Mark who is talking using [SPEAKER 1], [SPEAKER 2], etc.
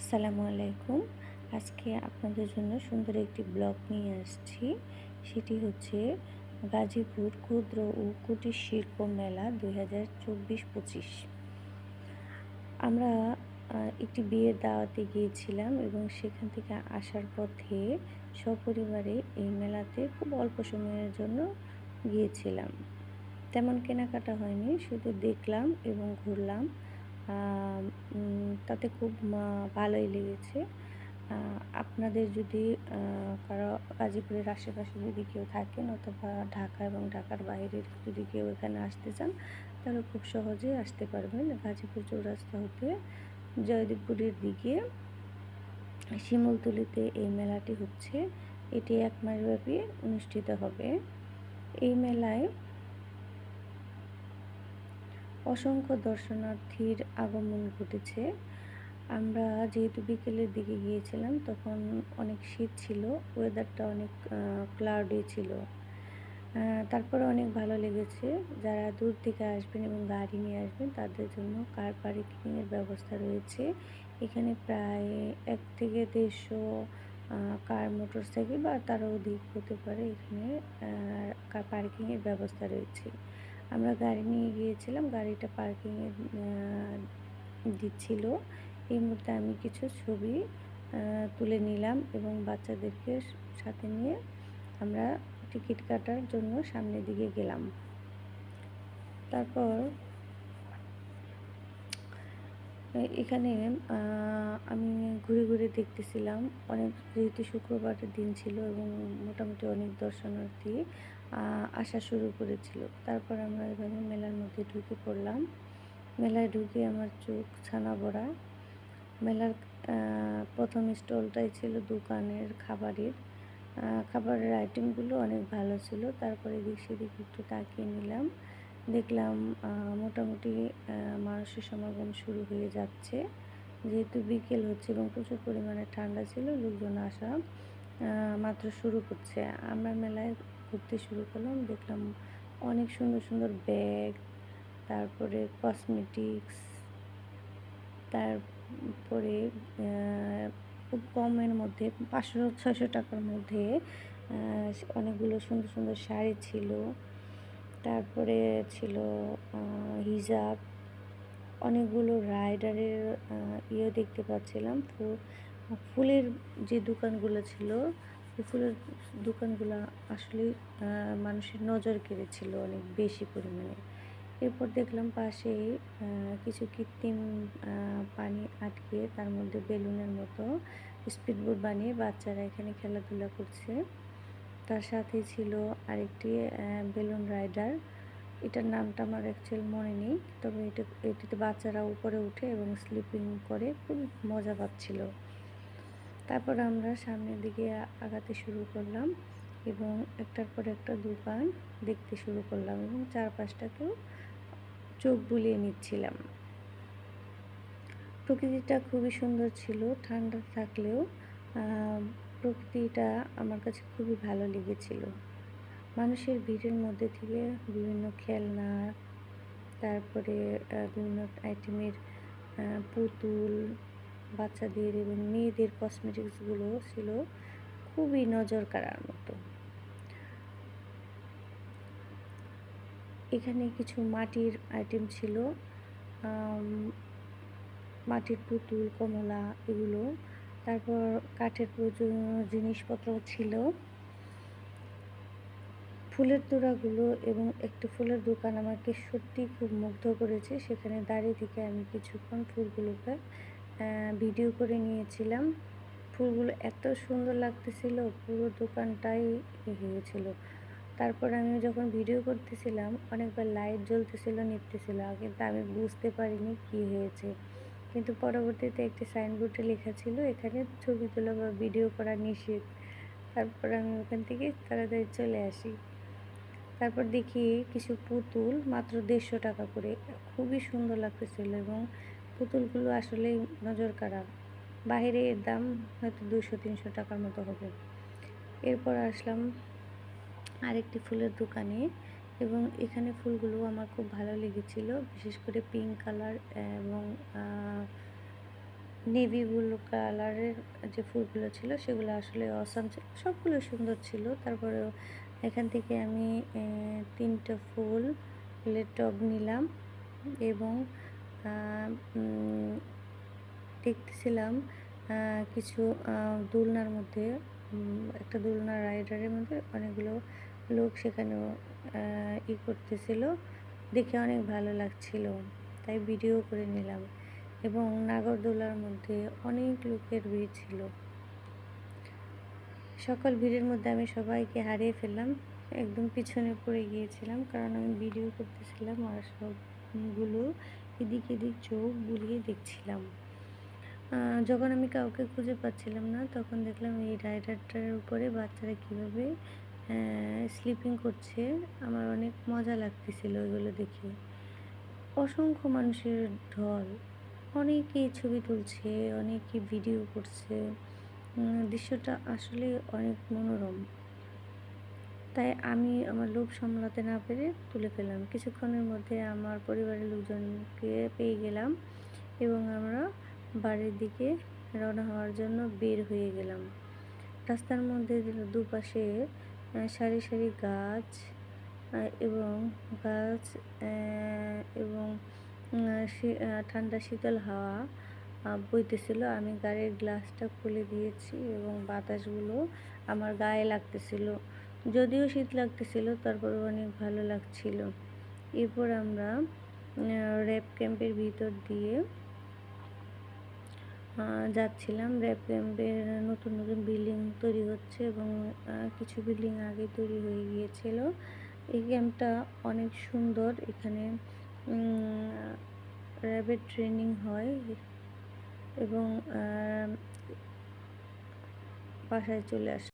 [SPEAKER 1] আসসালামু আলাইকুম। আজকে আপনাদের জন্য সুন্দর একটি ব্লগ নিয়ে আসছি। সেটি হচ্ছে গাজীপুর ক্ষুদ্র ও কুটির শিল্প মেলা দুই হাজার চব্বিশ পঁচিশ। আমরা একটি বিয়ের দাওয়াতে গিয়েছিলাম এবং সেখান থেকে আসার পথে সপরিবারে এই মেলাতে খুব অল্প সময়ের জন্য গিয়েছিলাম। তেমন কেনাকাটা হয়নি, শুধু দেখলাম এবং ঘুরলাম। তাতে খুব ভালোই লেগেছে। আপনাদের যদি কারও গাজীপুরের আশেপাশে যদি কেউ থাকেন অথবা ঢাকা এবং ঢাকার বাইরের যদি কেউ এখানে আসতে চান, তাহলে খুব সহজেই আসতে পারবেন গাজীপুর চৌরাস্তা হতে জয়দেবপুরের দিকে। শিমুলতলিতে এই মেলাটি হচ্ছে। এটি এক মাসব্যাপী অনুষ্ঠিত হবে। এই মেলায় অসংখ্য দর্শনার্থীর আগমন ঘটেছে। আমরা যেহেতু বিকেলের দিকে গিয়েছিলাম, তখন অনেক শীত ছিল ওয়েদারটা অনেক ক্লাউডি ছিল। তারপরে অনেক ভালো লেগেছে। যারা দূর থেকে আসবেন এবং গাড়ি নিয়ে আসবেন, তাদের জন্য কার পার্কিংয়ের ব্যবস্থা রয়েছে। এখানে প্রায় এক থেকে দেড়শো কার মোটর সাইকেল বা তারও অধিক হতে পারে এখানে কার পার্কিংয়ের ব্যবস্থা রয়েছে। আমরা গাড়ি নিয়ে গিয়েছিলাম, গাড়িটা পার্কিংয়ে দিচ্ছিল। এই মুহূর্তে আমি কিছু ছবি তুলে নিলাম এবং বাচ্চাদেরকে সাথে নিয়ে আমরা টিকিট কাটার জন্য সামনের দিকে গেলাম। তারপর এখানে আমি ঘুরে ঘুরে দেখতেছিলাম। অনেক, যেহেতু শুক্রবারের দিন ছিল এবং মোটামুটি অনেক দর্শনার্থী আসা শুরু করেছিল। তারপর আমরা এভাবে মেলার মধ্যে ঢুকে পড়লাম। মেলায় ঢুকে আমার চোখ ছানা ভরা। মেলার প্রথম স্টলটাই ছিল দোকানের খাবারের। খাবারের আইটেমগুলো অনেক ভালো ছিল। তারপরে এদিক সেদিক একটু তাকিয়ে নিলাম। দেখলাম মোটামুটি মানুষের সমাগম শুরু হয়ে যাচ্ছে। যেহেতু বিকেল হচ্ছে এবং প্রচুর পরিমাণে ঠান্ডা ছিল, লোকজন আসা মাত্র শুরু করছে। আমরা মেলায় ঘুরতে শুরু করলাম। দেখলাম অনেক সুন্দর সুন্দর ব্যাগ, তারপরে কসমেটিক্স তারপরে খুব কমের মধ্যে, পাঁচশো, ছয়শো টাকার মধ্যে অনেকগুলো সুন্দর সুন্দর শাড়ি ছিল। তারপরে ছিল হিজাব। অনেকগুলো রাইডারের ইয়ে দেখতে পাচ্ছিলাম। ফুলের যে দোকানগুলো ছিল এই ফুলের দোকানগুলো আসলে মানুষের নজর কেড়েছিল অনেক বেশি পরিমাণে। এরপর দেখলাম পাশে কিছু কৃত্রিম পানি আটকে তার মধ্যে বেলুনের মতো স্পিডবোট বানিয়ে বাচ্চারা এখানে খেলাধুলা করছে। তার সাথে ছিল আরেকটি বেলুন রাইডার। এটার নামটা আমার অ্যাকচুয়াল মনে নেই, তবে এটা, এটিতে বাচ্চারা উপরে উঠে এবং স্লিপিং করে খুব মজা পাচ্ছিল। তারপর আমরা সামনের দিকে আগাতে শুরু করলাম এবং একটার পর একটা দোকান দেখতে শুরু করলাম এবং চারপাশটাকেও চোখ বুলিয়ে নিচ্ছিলাম। প্রকৃতিটা খুবই সুন্দর ছিল, ঠান্ডা থাকলেও প্রকৃতিটা আমার কাছে খুবই ভালো লেগেছিল। মানুষের ভিড়ের মধ্যে থেকে বিভিন্ন খেলনা, তারপরে বিভিন্ন আইটেমের পুতুল বাচ্চাদের এবং মেয়েদের কসমেটিক্সগুলো ছিল খুবই নজর কাড়ার মতো। এখানে কিছু মাটির আইটেম ছিল মাটির পুতুল, কমলা এগুলো, তারপর কাঠের প্রয়োজনীয় জিনিসপত্র ছিল। ফুলের তোড়াগুলো এবং একটি ফুলের দোকান আমাকে সত্যি খুব মুগ্ধ করেছে। সেখানে দাঁড়িয়ে থেকে আমি কিছুক্ষণ ফুলগুলোকে ভিডিও করে নিয়েছিলাম। ফুলগুলো এত সুন্দর লাগতেছিল, পুরো দোকানটাই হয়েছিল। তারপর আমি যখন ভিডিও করতেছিলাম, অনেকবার লাইট জ্বলতেছিল, নিপতেছিল। কিন্তু আমি বুঝতে পারিনি কি হয়েছে। কিন্তু পরবর্তীতে একটি সাইনবোর্ডে লেখা ছিল, এখানে ছবি তোলা বা ভিডিও করা নিষেধ। তারপর আমি ওখান থেকে তাড়াতাড়ি চলে আসি। তারপর দেখি কিছু পুতুল, মাত্র দেড়শো টাকা করে। খুবই সুন্দর লাগতেছিল এবং পুতুলগুলো আসলেই নজর কাড়া। বাইরে এর দাম হয়তো দুশো তিনশো টাকার মতো হবে। এরপর আসলাম আরেকটি ফুলের দোকানে এবং এখানে ফুলগুলো আমার খুব ভালো লেগেছিল, বিশেষ করে পিঙ্ক কালার এবং নেভি ব্লু কালারের যে ফুলগুলো ছিল সেগুলো আসলে অসাম ছিল। সবগুলো সুন্দর ছিল। তারপরেও এখান থেকে আমি তিনটা ফুল, ফুলের টব নিলাম এবং দেখতেছিলাম কিছু দোলনার মধ্যে একটা দোলনা রাইডারের মধ্যে অনেকগুলো লোক সেখানে ই করতেছিল। দেখে অনেক ভালো লাগছিল, তাই ভিডিও করে নিলাম। এবং নাগরদোলার মধ্যে অনেক লোকের ভিড় ছিল। সকল ভিড়ের মধ্যে আমি সবাইকে হারিয়ে ফেললাম, একদম পিছনে পড়ে গিয়েছিলাম, কারণ আমি ভিডিও করতেছিলাম আর সবগুলো এদিক এদিক চোখ বুলিয়ে দেখছিলাম। যখন আমি কাউকে খুঁজে পাচ্ছিলাম না, তখন দেখলাম এই রাইডারটার উপরে বাচ্চারা কীভাবে স্লিপিং করছে। আমার অনেক মজা লাগতেছিল ওইগুলো দেখে। অসংখ্য মানুষের ঢল। অনেকেই ছবি তুলছে অনেকে ভিডিও করছে। দৃশ্যটা আসলে অনেক মনোরম। তাই আমি আমার লোভ সামলাতে না পেরে তুলে ফেললাম। কিছুক্ষণের মধ্যে আমার পরিবারের লোকজনকে পেয়ে গেলাম এবং আমরা বাড়ির দিকে রওনা হওয়ার জন্য বের হয়ে গেলাম। রাস্তার মধ্যে দুপাশে সারি সারি গাছ এবং গাছ এবং ঠান্ডা শীতল হাওয়া বইতেছিল। আমি গাড়ির গ্লাসটা খুলে দিয়েছি এবং বাতাসগুলো আমার গায়ে লাগতেছিল। যদিও শীত লাগতেছিল, তারপরে অনেক ভালো লাগছিল। এরপর আমরা র্যাপ ক্যাম্পের ভিতর দিয়ে যাচ্ছিলাম। র্যাপ ক্যাম্পের নতুন নতুন বিল্ডিং তৈরি হচ্ছে এবং কিছু বিল্ডিং আগে তৈরি হয়ে গিয়েছিল। এই ক্যাম্পটা অনেক সুন্দর। এখানে র্যাবের ট্রেনিং হয় এবং বাসায় চলে আসে।